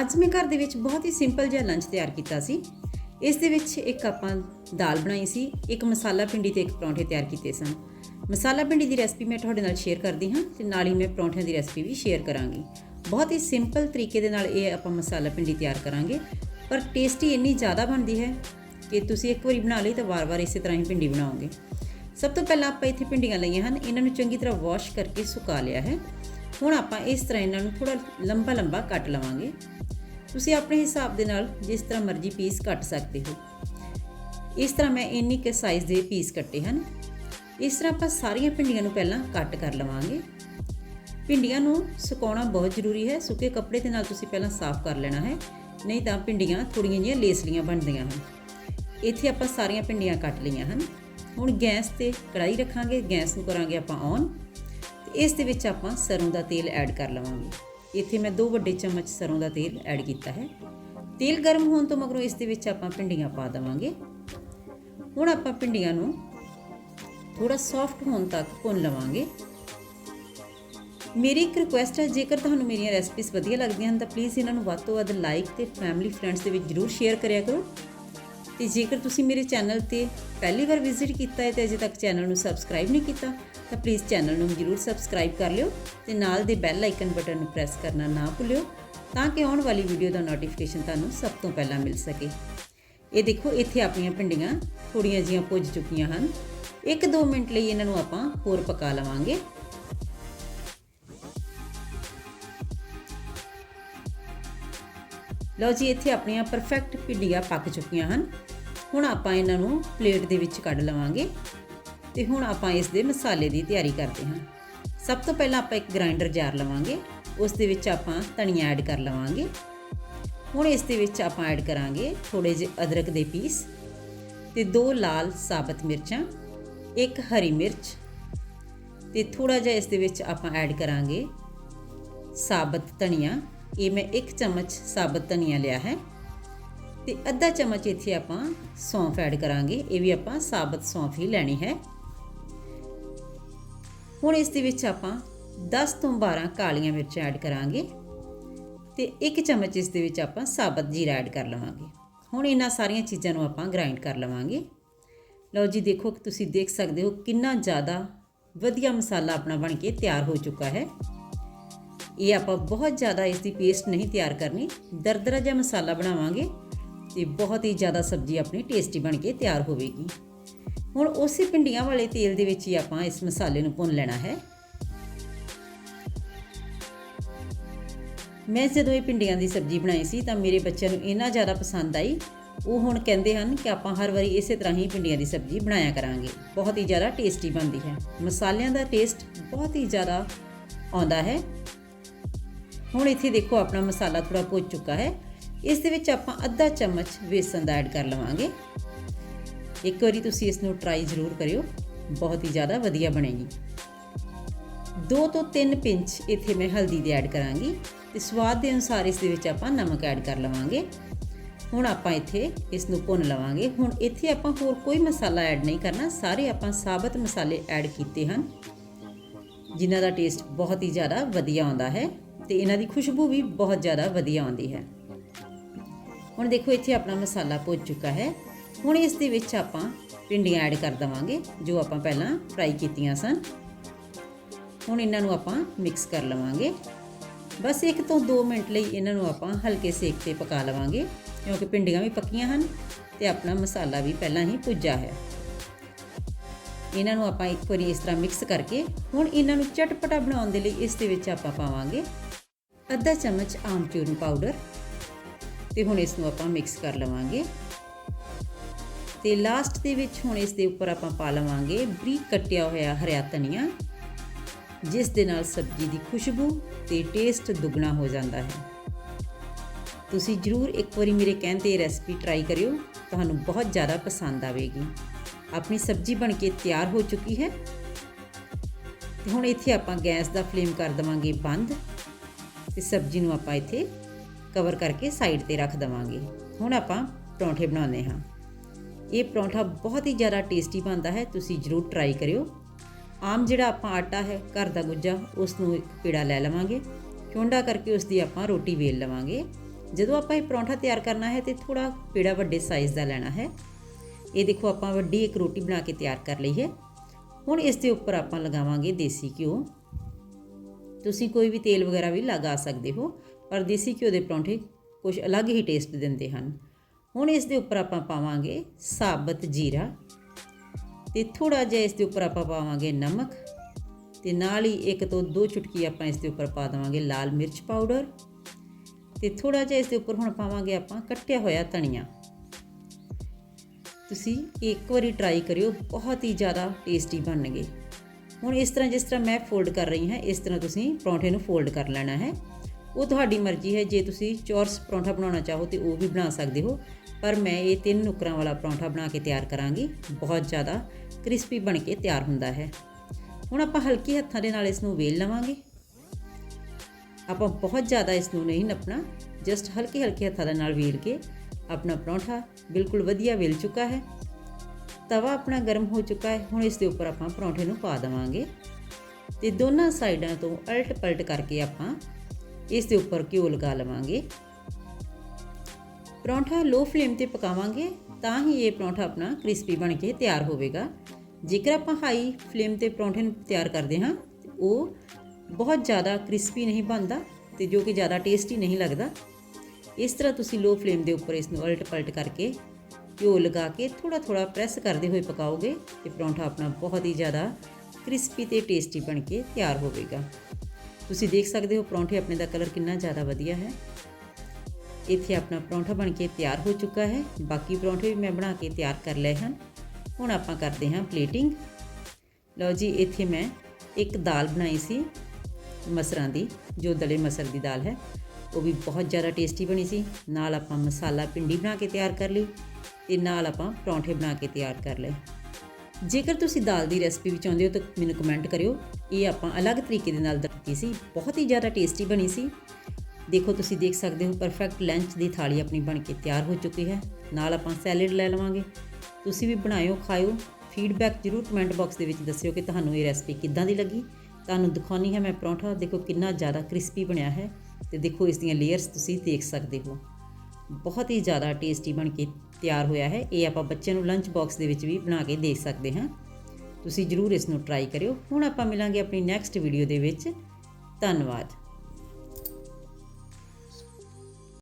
ਅੱਜ ਮੈਂ ਘਰ ਦੇ ਵਿੱਚ ਬਹੁਤ ਹੀ ਸਿੰਪਲ ਜਿਹਾ ਲੰਚ ਤਿਆਰ ਕੀਤਾ ਸੀ। ਇਸ ਦੇ ਵਿੱਚ ਇੱਕ ਆਪਾਂ ਦਾਲ ਬਣਾਈ ਸੀ, ਇੱਕ ਮਸਾਲਾ ਪਿੰਡੀ ਤੇ ਇੱਕ ਪਰੌਂਠੇ ਤਿਆਰ ਕੀਤੇ ਸਨ। ਮਸਾਲਾ ਪਿੰਡੀ ਦੀ ਰੈਸਪੀ ਮੈਂ ਤੁਹਾਡੇ ਨਾਲ ਸ਼ੇਅਰ ਕਰਦੀ ਹਾਂ ਤੇ ਨਾਲ ਹੀ ਮੈਂ ਪਰੌਂਠਿਆਂ ਦੀ ਰੈਸਪੀ ਵੀ ਸ਼ੇਅਰ ਕਰਾਂਗੀ। ਬਹੁਤ ਹੀ ਸਿੰਪਲ ਤਰੀਕੇ ਦੇ ਨਾਲ ਇਹ ਆਪਾਂ ਮਸਾਲਾ ਪਿੰਡੀ ਤਿਆਰ ਕਰਾਂਗੇ, ਪਰ ਟੇਸਟੀ ਇੰਨੀ ਜ਼ਿਆਦਾ ਬਣਦੀ ਹੈ ਕਿ ਤੁਸੀਂ ਇੱਕ ਵਾਰੀ ਬਣਾ ਲਈ ਤਾਂ ਵਾਰ-ਵਾਰ ਇਸੇ ਤਰ੍ਹਾਂ ਹੀ ਪਿੰਡੀ ਬਣਾਓਗੇ। ਸਭ ਤੋਂ ਪਹਿਲਾਂ ਆਪਾਂ ਇੱਥੇ ਪਿੰਡੀਆਂ ਲਈਆਂ ਹਨ, ਇਹਨਾਂ ਨੂੰ ਚੰਗੀ ਤਰ੍ਹਾਂ ਵਾਸ਼ ਕਰਕੇ ਸੁਕਾ ਲਿਆ ਹੈ। ਹੁਣ ਆਪਾਂ ਇਸ ਤਰ੍ਹਾਂ ਇਹਨਾਂ ਨੂੰ ਥੋੜਾ ਲੰਬਾ ਲੰਬਾ ਕੱਟ ਲਵਾਂਗੇ। ਤੁਸੀਂ ਆਪਣੇ ਹਿਸਾਬ ਦੇ ਨਾਲ ਜਿਸ ਤਰ੍ਹਾਂ ਮਰਜ਼ੀ ਪੀਸ ਕੱਟ ਸਕਦੇ ਹੋ। ਇਸ ਤਰ੍ਹਾਂ ਮੈਂ ਇੰਨੀ ਕਿ ਸਾਈਜ਼ ਦੇ ਪੀਸ ਕੱਟੇ ਹਨ। ਇਸ ਤਰ੍ਹਾਂ ਆਪਾਂ ਸਾਰੀਆਂ ਭਿੰਡੀਆਂ ਨੂੰ ਪਹਿਲਾਂ ਕੱਟ ਕਰ ਲਵਾਂਗੇ। ਭਿੰਡੀਆਂ ਨੂੰ ਸੁਕਾਉਣਾ ਬਹੁਤ ਜ਼ਰੂਰੀ ਹੈ। ਸੁੱਕੇ ਕੱਪੜੇ ਦੇ ਨਾਲ ਤੁਸੀਂ ਪਹਿਲਾਂ ਸਾਫ਼ ਕਰ ਲੈਣਾ ਹੈ। ਨਹੀਂ ਤਾਂ ਭਿੰਡੀਆਂ ਥੋੜੀਆਂ ਜਿਹੀਆਂ ਲੇਸਲੀਆਂ ਬਣਦੀਆਂ ਹਨ। ਇੱਥੇ ਆਪਾਂ ਸਾਰੀਆਂ ਭਿੰਡੀਆਂ ਕੱਟ ਲਈਆਂ ਹਨ। ਹੁਣ ਗੈਸ ਤੇ ਕੜਾਈ ਰੱਖਾਂਗੇ। ਗੈਸ ਨੂੰ ਕਰਾਂਗੇ ਆਪਾਂ ਔਨ ਇਸ ਦੇ ਵਿੱਚ ਆਪਾਂ ਸਰੋਂ ਦਾ ਤੇਲ ਐਡ ਕਰ ਲਵਾਂਗੇ। ਇੱਥੇ ਮੈਂ 2 ਵੱਡੇ ਚਮਚ ਸਰੋਂ ਦਾ ਤੇਲ ਐਡ ਕੀਤਾ ਹੈ। ਤੇਲ ਗਰਮ ਹੋਣ ਤੋਂ ਮਗਰੋਂ ਇਸ ਦੇ ਵਿੱਚ ਆਪਾਂ ਭਿੰਡੀਆਂ ਪਾ ਦੇਵਾਂਗੇ। ਹੁਣ ਆਪਾਂ ਭਿੰਡੀਆਂ ਨੂੰ ਥੋੜਾ ਸੌਫਟ ਹੋਣ ਤੱਕ ਭੁੰਨ ਲਵਾਂਗੇ। ਮੇਰੀ ਇੱਕ ਰਿਕੁਐਸਟ ਹੈ, ਜੇਕਰ ਤੁਹਾਨੂੰ ਮੇਰੀਆਂ ਰੈਸਪੀਜ਼ ਵਧੀਆ ਲੱਗਦੀਆਂ ਹਨ, ਤਾਂ ਪਲੀਜ਼ ਇਹਨਾਂ ਨੂੰ ਵੱਧ ਤੋਂ ਵੱਧ ਲਾਈਕ ਤੇ ਫੈਮਿਲੀ ਫਰੈਂਡਸ ਦੇ ਵਿੱਚ ਜਰੂਰ ਸ਼ੇਅਰ ਕਰਿਆ ਕਰੋ। ਤੇ ਜੇਕਰ ਤੁਸੀਂ ਮੇਰੇ ਚੈਨਲ ਤੇ ਪਹਿਲੀ ਵਾਰ ਵਿਜ਼ਿਟ ਕੀਤਾ ਹੈ ਤੇ ਅਜੇ ਤੱਕ ਚੈਨਲ ਨੂੰ ਸਬਸਕ੍ਰਾਈਬ ਨਹੀਂ ਕੀਤਾ, ਤਾਂ ਪਲੀਜ਼ ਚੈਨਲ ਨੂੰ ਜਰੂਰ ਸਬਸਕ੍ਰਾਈਬ ਕਰ ਲਿਓ ਤੇ ਨਾਲ ਦੇ ਬੈਲ ਆਈਕਨ ਬਟਨ ਨੂੰ ਪ੍ਰੈਸ ਕਰਨਾ ਨਾ ਭੁੱਲਿਓ ਤਾਂ ਕਿ ਆਉਣ ਵਾਲੀ ਵੀਡੀਓ ਦਾ ਨੋਟੀਫਿਕੇਸ਼ਨ ਤੁਹਾਨੂੰ ਸਭ ਤੋਂ ਪਹਿਲਾਂ ਮਿਲ ਸਕੇ। ਇਹ ਦੇਖੋ, ਇੱਥੇ ਆਪਣੀਆਂ ਭਿੰਡੀਆਂ ਥੋੜੀਆਂ ਜੀਆਂ ਪੁੱਜ ਚੁੱਕੀਆਂ ਹਨ। 1-2 ਮਿੰਟ ਲਈ ਇਹਨਾਂ ਨੂੰ ਆਪਾਂ ਹੋਰ ਪਕਾ ਲਵਾਂਗੇ। ਲਓ ਜੀ, ਇੱਥੇ ਆਪਣੀਆਂ ਪਰਫੈਕਟ ਭਿੰਡੀਆਂ ਪੱਕ ਚੁੱਕੀਆਂ ਹਨ। ਹੁਣ ਆਪਾਂ ਇਹਨਾਂ ਨੂੰ ਪਲੇਟ ਦੇ ਵਿੱਚ ਕੱਢ ਲਵਾਂਗੇ ਤੇ ਹੁਣ ਆਪਾਂ ਇਸ ਦੇ ਮਸਾਲੇ ਦੀ ਤਿਆਰੀ ਕਰਦੇ ਹਾਂ। ਸਭ ਤੋਂ ਪਹਿਲਾਂ ਆਪਾਂ ਇੱਕ ਗ੍ਰਾਈਂਡਰ ਜਾਰ ਲਵਾਂਗੇ, ਉਸ ਦੇ ਵਿੱਚ ਆਪਾਂ ਧਨੀਆ ਐਡ ਕਰ ਲਵਾਂਗੇ। ਹੁਣ ਇਸ ਦੇ ਵਿੱਚ ਆਪਾਂ ਐਡ ਕਰਾਂਗੇ ਥੋੜੇ ਜਿਹੇ ਅਦਰਕ ਦੇ ਪੀਸ ਤੇ ਦੋ ਲਾਲ ਸਾਬਤ ਮਿਰਚਾਂ, ਇੱਕ ਹਰੀ ਮਿਰਚ ਤੇ ਥੋੜਾ ਜਿਹਾ ਇਸ ਦੇ ਵਿੱਚ ਆਪਾਂ ਐਡ ਕਰਾਂਗੇ ਸਾਬਤ ਧਨੀਆ। ਇਹ ਮੈਂ 1 ਚਮਚ ਸਾਬਤ ਧਨੀਆ ਲਿਆ ਹੈ ਤੇ ਅੱਧਾ ਚਮਚ ਇੱਥੇ ਆਪਾਂ ਸੌਂਫ ਐਡ ਕਰਾਂਗੇ, ਇਹ ਵੀ ਆਪਾਂ ਸਾਬਤ ਸੌਂਫ ਹੀ ਲੈਣੀ ਹੈ। ਹੁਣ ਇਸ ਦੇ ਵਿੱਚ ਆਪਾਂ 10 ਤੋਂ 12 ਕਾਲੀਆਂ ਮਿਰਚਾਂ ਐਡ ਕਰਾਂਗੇ ਤੇ 1 ਚਮਚ ਇਸ ਦੇ ਵਿੱਚ ਆਪਾਂ ਸਾਬਤ ਜੀਰਾ ਐਡ ਕਰ ਲਵਾਂਗੇ। ਹੁਣ ਇਹਨਾਂ ਸਾਰੀਆਂ ਚੀਜ਼ਾਂ ਨੂੰ ਆਪਾਂ ਗ੍ਰਾਈਂਡ ਕਰ ਲਵਾਂਗੇ। ਲਓ ਜੀ, ਦੇਖੋ ਤੁਸੀਂ ਦੇਖ ਸਕਦੇ ਹੋ ਕਿੰਨਾ ਜ਼ਿਆਦਾ ਵਧੀਆ ਮਸਾਲਾ ਆਪਣਾ ਬਣ ਕੇ ਤਿਆਰ ਹੋ ਚੁੱਕਾ ਹੈ। ਇਹ ਆਪਾਂ ਬਹੁਤ ਜ਼ਿਆਦਾ ਇਸ ਦੀ ਪੇਸਟ ਨਹੀਂ ਤਿਆਰ ਕਰਨੀ। ਦਰਦਰਾ ਜਿਹਾ ਮਸਾਲਾ ਬਣਾਵਾਂਗੇ ਤੇ ਬਹੁਤ ਹੀ ਜ਼ਿਆਦਾ ਸਬਜ਼ੀ ਆਪਣੀ ਟੇਸਟੀ ਬਣ ਕੇ ਤਿਆਰ ਹੋਵੇਗੀ। ਹੁਣ ਉਸੇ ਪਿੰਡੀਆਂ ਵਾਲੇ ਤੇਲ ਦੇ ਵਿੱਚ ਹੀ ਆਪਾਂ ਇਸ ਮਸਾਲੇ ਨੂੰ ਭੁੰਨ ਲੈਣਾ ਹੈ। ਮੈਂ ਜਦੋਂ ਇਹ ਪਿੰਡੀਆਂ ਦੀ ਸਬਜ਼ੀ ਬਣਾਈ ਸੀ ਤਾਂ ਮੇਰੇ ਬੱਚਿਆਂ ਨੂੰ ਇੰਨਾ ਜ਼ਿਆਦਾ ਪਸੰਦ ਆਈ। ਉਹ ਹੁਣ ਕਹਿੰਦੇ ਹਨ ਕਿ ਆਪਾਂ ਹਰ ਵਾਰੀ ਇਸੇ ਤਰ੍ਹਾਂ ਹੀ ਪਿੰਡੀਆਂ ਦੀ ਸਬਜ਼ੀ ਬਣਾਇਆ ਕਰਾਂਗੇ। ਬਹੁਤ ਹੀ ਜ਼ਿਆਦਾ ਟੇਸਟੀ ਬਣਦੀ ਹੈ। ਮਸਾਲਿਆਂ ਦਾ ਟੇਸਟ ਬਹੁਤ ਹੀ ਜ਼ਿਆਦਾ ਆਉਂਦਾ ਹੈ। ਹੁਣ ਇੱਥੇ ਦੇਖੋ ਆਪਣਾ ਮਸਾਲਾ ਥੋੜਾ ਭੁੱਜ ਚੁੱਕਾ ਹੈ। ਇਸ ਦੇ ਵਿੱਚ ਆਪਾਂ ਅੱਧਾ ਚਮਚ ਵੇਸਣ ਦਾ ਐਡ ਕਰ ਲਵਾਂਗੇ। ਇੱਕ ਵਾਰੀ ਤੁਸੀਂ ਇਸ ਨੂੰ ਟਰਾਈ ਜ਼ਰੂਰ ਕਰਿਓ। ਬਹੁਤ ਹੀ ਜ਼ਿਆਦਾ ਵਧੀਆ ਬਣੇਗੀ। 2 ਤੋਂ 3 ਪਿੰਚ ਇੱਥੇ ਮੈਂ ਹਲਦੀ ਦੇ ਐਡ ਕਰਾਂਗੀ ਤੇ ਸਵਾਦ ਦੇ ਅਨੁਸਾਰ ਇਸ ਦੇ ਵਿੱਚ ਆਪਾਂ ਨਮਕ ਐਡ ਕਰ ਲਵਾਂਗੇ। ਹੁਣ ਆਪਾਂ ਇੱਥੇ ਇਸ ਨੂੰ ਭੁੰਨ ਲਵਾਂਗੇ। ਹੁਣ ਇੱਥੇ ਆਪਾਂ ਹੋਰ ਕੋਈ ਮਸਾਲਾ ਐਡ ਨਹੀਂ ਕਰਨਾ। ਸਾਰੇ ਆਪਾਂ ਸਾਬਤ ਮਸਾਲੇ ਐਡ ਕੀਤੇ ਹਨ। ਜਿਨ੍ਹਾਂ ਦਾ ਟੇਸਟ ਬਹੁਤ ਹੀ ਜ਼ਿਆਦਾ ਵਧੀਆ ਆਉਂਦਾ ਹੈ। ਤੇ ਇਹਨਾਂ ਦੀ ਖੁਸ਼ਬੂ ਵੀ ਬਹੁਤ ਜ਼ਿਆਦਾ ਵਧੀਆ ਆਉਂਦੀ ਹੈ। ਹੁਣ ਦੇਖੋ, ਇੱਥੇ ਆਪਣਾ ਮਸਾਲਾ ਭੁੱਜ ਚੁੱਕਾ ਹੈ। ਹੁਣ ਇਸ ਦੇ ਵਿੱਚ ਆਪਾਂ ਪਿੰਡੀਆਂ ਐਡ ਕਰ ਦਵਾਂਗੇ, ਜੋ ਆਪਾਂ ਪਹਿਲਾਂ ਫਰਾਈ ਕੀਤੀਆਂ ਸਨ। ਹੁਣ ਇਹਨਾਂ ਨੂੰ ਆਪਾਂ ਮਿਕਸ ਕਰ ਲਵਾਂਗੇ। ਬਸ 1 ਤੋਂ 2 ਮਿੰਟ ਲਈ ਇਹਨਾਂ ਨੂੰ ਆਪਾਂ ਹਲਕੇ ਸੇਕ ਤੇ ਪਕਾ ਲਵਾਂਗੇ, ਕਿਉਂਕਿ ਪਿੰਡੀਆਂ ਵੀ ਪੱਕੀਆਂ ਹਨ ਤੇ ਆਪਣਾ ਮਸਾਲਾ ਵੀ ਪਹਿਲਾਂ ਹੀ ਭੁੱਜਾ ਹੈ। ਇਹਨਾਂ ਨੂੰ ਆਪਾਂ ਇੱਕ ਵਾਰੀ ਇਸ ਤਰ੍ਹਾਂ ਮਿਕਸ ਕਰਕੇ ਹੁਣ ਇਹਨਾਂ ਨੂੰ ਚਟਪਟਾ ਬਣਾਉਣ ਦੇ ਲਈ ਇਸ ਦੇ ਵਿੱਚ ਆਪਾਂ ਪਾਵਾਂਗੇ ਅੱਧਾ ਚਮਚ ਆਮਚੂਰਨ ਪਾਊਡਰ ਤੇ ਹੁਣ ਇਸ ਨੂੰ ਆਪਾਂ ਮਿਕਸ ਕਰ ਲਵਾਂਗੇ। ਤੇ ਲਾਸਟ ਦੇ ਵਿੱਚ ਹੁਣ ਇਸ ਦੇ ਉੱਪਰ ਆਪਾਂ ਪਾ ਲਵਾਂਗੇ ਬਰੀਕ ਕੱਟਿਆ ਹੋਇਆ ਹਰਿਆ ਧਨੀਆ, ਜਿਸ ਦੇ ਨਾਲ ਸਬਜ਼ੀ ਦੀ ਖੁਸ਼ਬੂ ਤੇ ਟੇਸਟ ਦੁੱਗਣਾ ਹੋ ਜਾਂਦਾ ਹੈ। ਤੁਸੀਂ ਜਰੂਰ ਇੱਕ ਵਾਰੀ ਮੇਰੇ ਕਹਿਣ ਤੇ ਰੈਸਪੀ ਟਰਾਈ ਕਰਿਓ, ਤੁਹਾਨੂੰ ਬਹੁਤ ਜ਼ਿਆਦਾ ਪਸੰਦ ਆਵੇਗੀ। ਆਪਣੀ ਸਬਜ਼ੀ ਬਣ ਕੇ ਤਿਆਰ ਹੋ ਚੁੱਕੀ ਹੈ। ਤੇ ਹੁਣ ਇੱਥੇ ਆਪਾਂ ਗੈਸ ਦਾ ਫਲੇਮ ਕਰ ਦਵਾਂਗੇ ਬੰਦ। ਤੇ ਸਬਜ਼ੀ ਨੂੰ ਆਪਾਂ ਇੱਥੇ ਕਵਰ ਕਰਕੇ ਸਾਈਡ ਤੇ ਰੱਖ ਦਵਾਂਗੇ। ਹੁਣ ਆਪਾਂ ਪਰੌਂਠੇ ਬਣਾਉਂਦੇ ਹਾਂ। ਇਹ ਪਰੌਂਠਾ ਬਹੁਤ ਹੀ ਜ਼ਿਆਦਾ ਟੇਸਟੀ ਬਣਦਾ ਹੈ, ਤੁਸੀਂ ਜਰੂਰ ਟਰਾਈ ਕਰਿਓ। ਆਮ ਜਿਹੜਾ ਆਪਾਂ ਆਟਾ ਹੈ, ਘਰ ਦਾ ਗੁੱਜਾ ਉਸ ਨੂੰ ਇੱਕ ਪੀੜਾ ਲੈ ਲਵਾਂਗੇ। ਚੋਂਡਾ ਕਰਕੇ ਉਸ ਦੀ ਆਪਾਂ ਰੋਟੀ ਵੇਲ ਲਵਾਂਗੇ। ਜਦੋਂ ਆਪਾਂ ਇਹ ਪਰੌਂਠਾ ਤਿਆਰ ਕਰਨਾ ਹੈ ਤੇ ਥੋੜਾ ਪੇੜਾ ਵੱਡੇ ਸਾਈਜ਼ ਦਾ ਲੈਣਾ ਹੈ। ਇਹ ਦੇਖੋ ਆਪਾਂ ਵੱਡੀ ਇੱਕ ਰੋਟੀ ਬਣਾ ਕੇ ਤਿਆਰ ਕਰ ਲਈ ਹੈ। ਹੁਣ ਇਸ ਦੇ ਉੱਪਰ ਆਪਾਂ ਲਗਾਵਾਂਗੇ ਦੇਸੀ ਘਿਓ। ਤੁਸੀਂ ਕੋਈ ਵੀ ਤੇਲ ਵਗੈਰਾ ਵੀ ਲਗਾ ਸਕਦੇ ਹੋ, ਪਰ ਦੇਸੀ ਘਿਓ ਦੇ ਪਰੌਂਠੇ ਕੁਝ ਅਲੱਗ ਹੀ ਟੇਸਟ ਦਿੰਦੇ ਹਨ। ਹੁਣ ਇਸ ਦੇ ਉੱਪਰ ਆਪਾਂ ਪਾਵਾਂਗੇ ਸਾਬਤ ਜੀਰਾ ਤੇ ਥੋੜਾ ਜਿਹਾ ਇਸ ਦੇ ਉੱਪਰ ਆਪਾਂ ਪਾਵਾਂਗੇ ਨਮਕ ਤੇ ਨਾਲ ਹੀ ਇੱਕ ਤੋਂ ਦੋ ਚੁਟਕੀ ਆਪਾਂ ਇਸ ਦੇ ਉੱਪਰ ਪਾ ਦੇਵਾਂਗੇ ਲਾਲ ਮਿਰਚ ਪਾਊਡਰ ਤੇ ਥੋੜਾ ਜਿਹਾ ਇਸ ਦੇ ਉੱਪਰ ਹੁਣ ਪਾਵਾਂਗੇ ਆਪਾਂ ਕੱਟਿਆ ਹੋਇਆ ਧਨੀਆ। ਤੁਸੀਂ ਇੱਕ ਵਾਰੀ ਟਰਾਈ ਕਰਿਓ, ਬਹੁਤ ਹੀ ਜ਼ਿਆਦਾ ਟੇਸਟੀ ਬਣਨਗੇ। ਹੁਣ ਇਸ ਤਰ੍ਹਾਂ ਜਿਸ ਤਰ੍ਹਾਂ ਮੈਂ ਫੋਲਡ ਕਰ ਰਹੀ ਹਾਂ, ਇਸ ਤਰ੍ਹਾਂ ਤੁਸੀਂ ਪਰੌਂਠੇ ਨੂੰ ਫੋਲਡ ਕਰ ਲੈਣਾ ਹੈ। ਉਹ ਤੁਹਾਡੀ ਮਰਜ਼ੀ ਹੈ, ਜੇ ਤੁਸੀਂ ਚੌਰਸ ਪਰੌਂਠਾ ਬਣਾਉਣਾ ਚਾਹੋ ਤੇ ਉਹ ਵੀ ਬਣਾ ਸਕਦੇ ਹੋ, ਪਰ ਮੈਂ ਇਹ ਤਿੰਨ ਨੁਕਰਾਂ ਵਾਲਾ ਪਰੌਂਠਾ ਬਣਾ ਕੇ ਤਿਆਰ ਕਰਾਂਗੀ। ਬਹੁਤ ਜ਼ਿਆਦਾ ਕ੍ਰਿਸਪੀ ਬਣ ਕੇ ਤਿਆਰ ਹੁੰਦਾ ਹੈ। ਹੁਣ ਆਪਾਂ ਹਲਕੇ ਹੱਥਾਂ ਦੇ ਨਾਲ ਇਸ ਨੂੰ ਵੇਲ ਲਵਾਂਗੇ। ਆਪਾਂ ਬਹੁਤ ਜ਼ਿਆਦਾ ਇਸ ਨੂੰ ਨਹੀਂ ਨੱਪਣਾ ਜਸਟ ਹਲਕੇ ਹਲਕੇ ਹੱਥਾਂ ਦੇ ਨਾਲ ਵੇਲ ਕੇ ਆਪਣਾ ਪਰੌਂਠਾ ਬਿਲਕੁਲ ਵਧੀਆ ਵੇਲ ਚੁੱਕਾ ਹੈ। ਤਵਾ ਆਪਣਾ ਗਰਮ ਹੋ ਚੁੱਕਾ ਹੈ। ਹੁਣ ਇਸ ਦੇ ਉੱਪਰ ਆਪਾਂ ਪਰੌਂਠੇ ਨੂੰ ਪਾ ਦੇਵਾਂਗੇ। ਤੇ ਦੋਨਾਂ ਸਾਈਡਾਂ ਤੋਂ ਅਲਟ ਪਲਟ ਕਰਕੇ ਆਪਾਂ ਇਸ ਦੇ ਉੱਪਰ ਘਿਓ ਲਗਾ ਲਵਾਂਗੇ। ਪਰੌਂਠਾ ਲੋ ਫਲੇਮ ਤੇ ਪਕਾਵਾਂਗੇ ਤਾਂ ਹੀ ਇਹ ਪਰੌਂਠਾ ਆਪਣਾ ਕ੍ਰਿਸਪੀ ਬਣ ਕੇ ਤਿਆਰ ਹੋਵੇਗਾ। ਜੇਕਰ ਆਪਾਂ ਹਾਈ ਫਲੇਮ ਤੇ ਪਰੌਂਠੇ ਨੂੰ ਤਿਆਰ ਕਰਦੇ ਹਾਂ, ਉਹ ਬਹੁਤ ਜ਼ਿਆਦਾ ਕ੍ਰਿਸਪੀ ਨਹੀਂ ਬਣਦਾ ਤੇ ਜੋ ਕਿ ਜ਼ਿਆਦਾ ਟੇਸਟੀ ਨਹੀਂ ਲੱਗਦਾ। ਇਸ ਤਰ੍ਹਾਂ ਤੁਸੀਂ ਲੋ ਫਲੇਮ ਦੇ ਉੱਪਰ ਇਸ ਨੂੰ ਅਲਟ ਪਲਟ ਕਰਕੇ ਘਿਓ ਲਗਾ ਕੇ ਥੋੜਾ ਥੋੜਾ ਪ੍ਰੈਸ ਕਰਦੇ ਹੋਏ ਪਕਾਓਗੇ ਤੇ ਪਰੌਂਠਾ ਆਪਣਾ ਬਹੁਤ ਹੀ ਜ਼ਿਆਦਾ ਕ੍ਰਿਸਪੀ ਤੇ ਟੇਸਟੀ ਬਣ ਕੇ ਤਿਆਰ ਹੋਵੇਗਾ। ਤੁਸੀਂ ਦੇਖ ਸਕਦੇ ਹੋ ਪਰੌਂਠੇ ਆਪਣੇ ਦਾ ਕਲਰ ਕਿੰਨਾ ਜ਼ਿਆਦਾ ਵਧੀਆ ਹੈ। ਇੱਥੇ ਆਪਣਾ ਪਰੌਂਠਾ ਬਣ ਕੇ ਤਿਆਰ ਹੋ ਚੁੱਕਾ ਹੈ। ਬਾਕੀ ਪਰੌਂਠੇ ਵੀ ਮੈਂ ਬਣਾ ਕੇ ਤਿਆਰ ਕਰ ਲਏ ਹਨ। ਹੁਣ ਆਪਾਂ ਕਰਦੇ ਹਾਂ ਪਲੇਟਿੰਗ ਲਓ ਜੀ, ਇੱਥੇ ਮੈਂ ਇੱਕ ਦਾਲ ਬਣਾਈ ਸੀ ਮਸਰਾਂ ਦੀ, ਜੋ ਦਲੇ ਮਸਰ ਦੀ ਦਾਲ ਹੈ। ਉਹ ਵੀ ਬਹੁਤ ਜ਼ਿਆਦਾ ਟੇਸਟੀ ਬਣੀ ਸੀ। ਨਾਲ ਆਪਾਂ ਮਸਾਲਾ ਪਿੰਡੀ ਬਣਾ ਕੇ ਤਿਆਰ ਕਰ ਲਈ ਤੇ ਨਾਲ ਆਪਾਂ ਪਰੌਂਠੇ ਬਣਾ ਕੇ ਤਿਆਰ ਕਰ ਲਏ। ਜੇਕਰ ਤੁਸੀਂ ਦਾਲ ਦੀ ਰੈਸਪੀ ਵੀ ਚਾਹੁੰਦੇ ਹੋ ਤਾਂ ਮੈਨੂੰ ਕਮੈਂਟ ਕਰਿਓ। ਇਹ ਆਪਾਂ ਅਲੱਗ ਤਰੀਕੇ ਦੇ ਨਾਲ ਦਿੱਤੀ ਸੀ। ਬਹੁਤ ਹੀ ਜ਼ਿਆਦਾ ਟੇਸਟੀ ਬਣੀ ਸੀ। ਦੇਖੋ, ਤੁਸੀਂ ਦੇਖ ਸਕਦੇ ਹੋ ਪਰਫੈਕਟ ਲੰਚ ਦੀ ਥਾਲੀ ਆਪਣੀ ਬਣ ਕੇ ਤਿਆਰ ਹੋ ਚੁੱਕੀ ਹੈ। ਨਾਲ ਆਪਾਂ ਸੈਲਡ ਲੈ ਲਵਾਂਗੇ। ਤੁਸੀਂ ਵੀ ਬਣਾਇਓ, ਖਾਇਓ। ਫੀਡਬੈਕ ਜ਼ਰੂਰ ਕਮੈਂਟ ਬਾਕਸ ਦੇ ਵਿੱਚ ਦੱਸਿਓ ਕਿ ਤੁਹਾਨੂੰ ਇਹ ਰੈਸਪੀ ਕਿੱਦਾਂ ਦੀ ਲੱਗੀ। ਤੁਹਾਨੂੰ ਦਿਖਾਉਣੀ ਹੈ ਮੈਂ ਪਰੌਂਠਾ। ਦੇਖੋ, ਕਿੰਨਾ ਜ਼ਿਆਦਾ ਕ੍ਰਿਸਪੀ ਬਣਿਆ ਹੈ। ਤੇ ਦੇਖੋ ਇਸ ਦੀਆਂ ਲੇਅਰਸ ਤੁਸੀਂ ਦੇਖ ਸਕਦੇ ਹੋ। ਬਹੁਤ ਹੀ ਜ਼ਿਆਦਾ ਟੇਸਟੀ ਬਣ ਕੇ ਤਿਆਰ ਹੋਇਆ ਹੈ। ਇਹ ਆਪਾਂ ਬੱਚਿਆਂ ਨੂੰ ਲੰਚ ਬਾਕਸ ਦੇ ਵਿੱਚ ਵੀ ਬਣਾ ਕੇ ਦੇ ਸਕਦੇ ਹਾਂ। ਤੁਸੀਂ ਜ਼ਰੂਰ ਇਸ ਨੂੰ ਟਰਾਈ ਕਰਿਓ। ਹੁਣ ਆਪਾਂ ਮਿਲਾਂਗੇ ਆਪਣੀ ਨੈਕਸਟ ਵੀਡੀਓ ਦੇ ਵਿੱਚ। ਧੰਨਵਾਦ।